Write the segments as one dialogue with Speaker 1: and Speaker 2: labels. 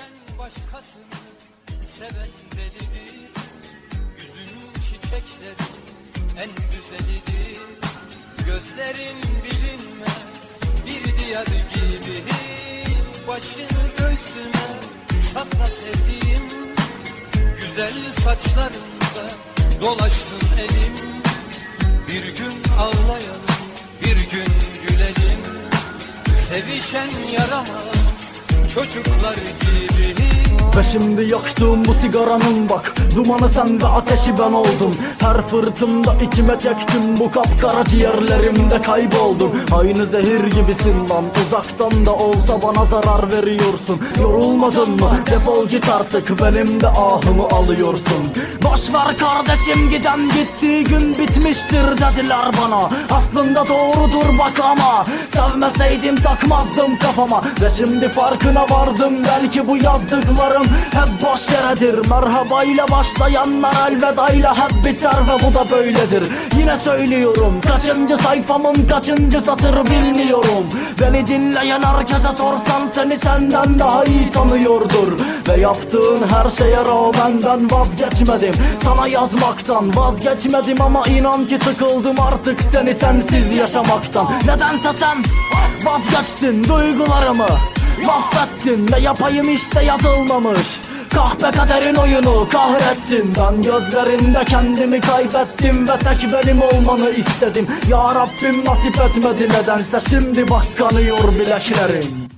Speaker 1: Senden başkasını seven delidir. Yüzünün çiçekleri en güzelidir. Gözlerin bilinmez bir diyar gibi Başını göğsüme sakla sevdiğim Güzel saçlarında dolaşsın elim. Bir gün ağlayalım bir gün gülelim. Sevişen yaramaz çocuklar gibi.
Speaker 2: Ve şimdi yaktığım bu sigaranın bak Dumanı sen ve ateşi ben oldum. Her fırtımda içime çektim Bu kapkara ciğerlerimde kayboldum. Aynı zehir gibisin lan Uzaktan da olsa bana zarar veriyorsun. Yorulmadın mı? Defol git artık Benim de ahımı alıyorsun. Boş ver kardeşim giden gittiği gün bitmiştir dediler bana. Aslında doğrudur bak ama Sevmeseydim takmazdım kafama. Ve şimdi farkına vardım Belki bu yazdıklarım hep boş yeredir. Merhabayla başlayanlar elvedayla hep biter ve bu da böyledir. Yine söylüyorum kaçıncı sayfamın kaçıncı satırı bilmiyorum. Beni dinleyen herkese sorsan seni senden daha iyi tanıyordur. Ve yaptığın her şeye rağmen ben vazgeçmedim. Sana yazmaktan vazgeçmedim ama inan ki sıkıldım artık seni sensiz yaşamaktan. Nedense sen vazgeçtin duygularımı Mahvettin ve yapayım işte yazılmamış. Kahpe kaderin oyunu kahretsin. Ben gözlerinde kendimi kaybettim Ve tek benim olmanı istedim. Ya Rabbim nasip etmedi nedense Şimdi bak kanıyor bileklerim.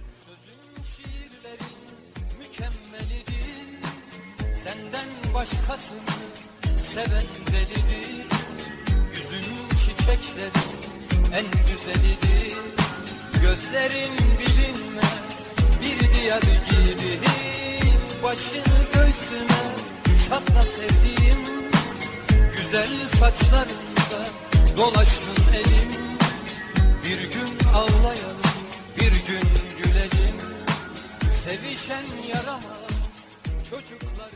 Speaker 1: Senden başkasını seven delidir. Yüzünün çiçekleri en güzelidir. Gözlerin diyar gibi Başını göğsüme sakla sevdiğim Güzel saçlarında dolaşsın elim. Bir gün ağlayalım bir gün gülelim. Sevişen yaramaz çocuklar